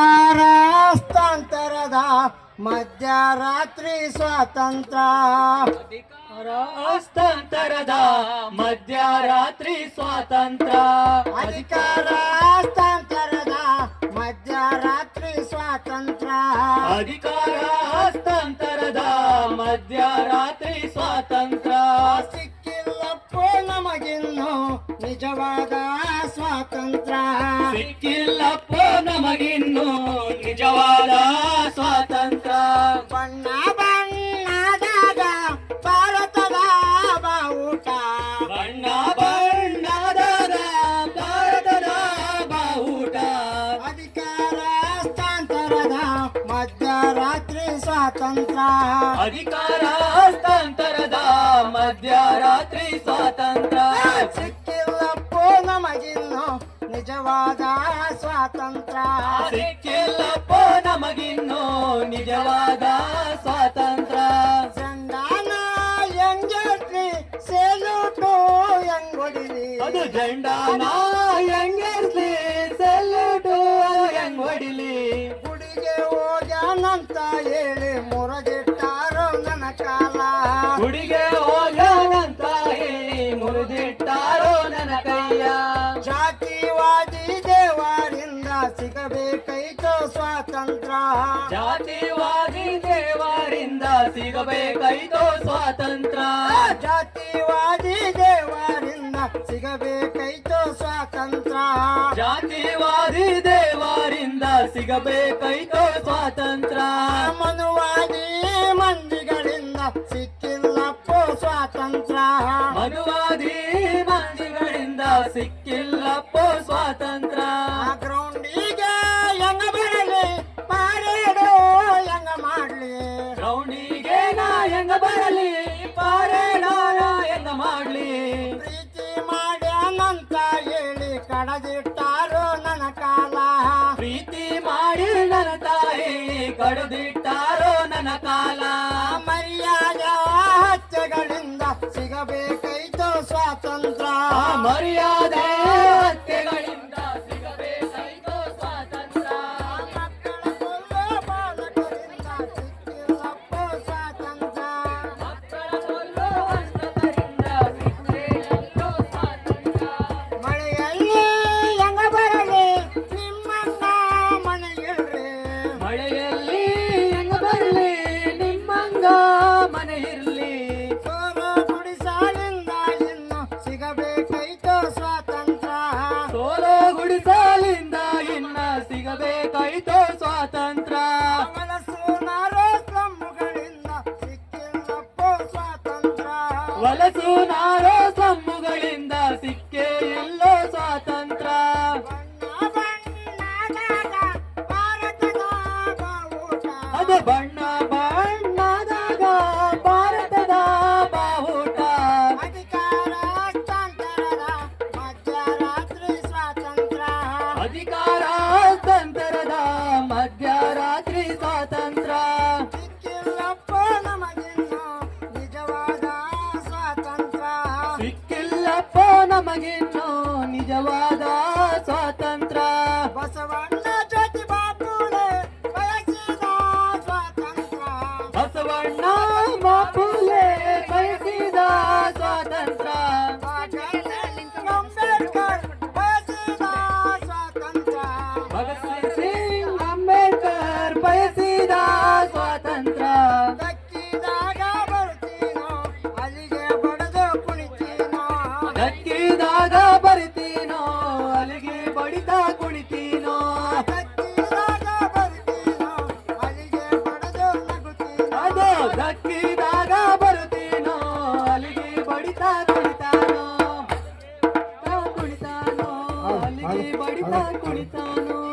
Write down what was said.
ಹಸ್ತಾಂತರದ ಮಧ್ಯರಾತ್ರಿ ಸ್ವಾತಂತ್ರ್ಯ ಹಸ್ತಾಂತರದ ಮಧ್ಯರಾತ್ರಿ ಸ್ವಾತಂತ್ರ್ಯ ಅಧಿಕಾರ ಹಸ್ತಾಂತರದ ಮಧ್ಯರಾತ್ರಿ ಸ್ವಾತಂತ್ರ್ಯ ಅಧಿಕಾರ ಹಸ್ತಾಂತರದ ಮಧ್ಯರಾತ್ರಿ ಸ್ವಾತಂತ್ರ್ಯ ಸಿಕ್ಕಿಲ್ಲಪ್ಪ ನಮಗಿನ್ನು ನಿಜವಾದ ಸ್ವಾತಂತ್ರ್ಯ ಸಿಕ್ಕಿಲ್ಲಪ್ಪ ನಮಗಿನ್ನು ನಿಜವಾದ ಸ್ವಾತಂತ್ರ್ಯ ಬಣ್ಣ ಬಣ್ಣದಾಗ ಭಾರತದ ಬಾವುಟ. ಬಣ್ಣ ಬಣ್ಣದ ಭಾರತದ ಬಾವುಟ. ಅಧಿಕಾರ ಹಸ್ತಾಂತರದ ಮಧ್ಯರಾತ್ರಿ ಸ್ವಾತಂತ್ರ್ಯ ಅಧಿಕಾರ ಹಸ್ತಾಂತರದ ಮಧ್ಯರಾತ್ರಿ ಸ್ವಾತಂತ್ರ್ಯ ಸ್ವಾತಂತ್ರ್ಯ ಸಿಕ್ಕಿಲ್ಲಪ್ಪ ನಮಗಿನ್ನು ನಿಜವಾದ ಸ್ವಾತಂತ್ರ್ಯ ಸಂಧಾನ ಎಂಜಿ ಸೆಲುಟು ಎಂಗೊಡಿಲಿ ಅದು ಜೆಂಡಾನ ಹೆಂಗಿರ್ಲಿ ಸೆಲ್ಯೂಟು ಹೆಂಗ್ ಹೊಡಿಲಿ ಗುಡಿಗೆ ಹೋಗ್ಯಾನಂತ ಹೇಳಿ ಮುರಗಿಟ್ಟಾರೋ ನನ್ನ ಕಾಲ ಗುಡಿಗೆ ಹೋಗೋಣಂತ ಹೇಳಿ ಮುರಿದಿಟ್ಟಾರೋ ನನ್ನ ಕೈಯ ಸಿಗಬೇಕೈತೋ ಸ್ವಾತಂತ್ರ ಜಾತಿವಾದಿ ದೇವರಿಂದ ಸಿಗಬೇಕೈತೋ ಸ್ವಾತಂತ್ರ ಜಾತಿವಾದಿ ದೇವರಿಂದ ಸಿಗಬೇಕೈತೋ ಸ್ವಾತಂತ್ರ ಜಾತಿವಾದಿ ದೇವರಿಂದ ಸಿಗಬೇಕೈತೋ ಸ್ವಾತಂತ್ರ ಮನುವಾದಿ ಮಂದಿಗಳಿಂದ ಸಿಕ್ಕಿಲ್ಲಪ್ಪೋ ಸ್ವಾತಂತ್ರ್ಯ. ಕಡಿದಿಟ್ಟಾರೋ ನನ್ನ ಕಾಲ ಮರ್ಯಾದೆ ಹತ್ಯೆಗಳಿಂದ ಸಿಗಬೇಕೈತೋ ಸ್ವಾತಂತ್ರ್ಯ ಆ ಮರ್ಯಾದೆ ಗುಡಿಸಲಿಂದ ಇನ್ನ ಸಿಗಬೇಕೈತೋ ಸ್ವಾತಂತ್ರ್ಯ ವಲಸು ನಾರೋ ಸಮ್ಮುಗಳಿಂದ ಸಿಕ್ಕೇ ಇಲ್ಲೋ ಸ್ವಾತಂತ್ರ್ಯ ಬಣ್ಣ ನಮಗಿನ್ನು ನಿಜವಾದ りたの。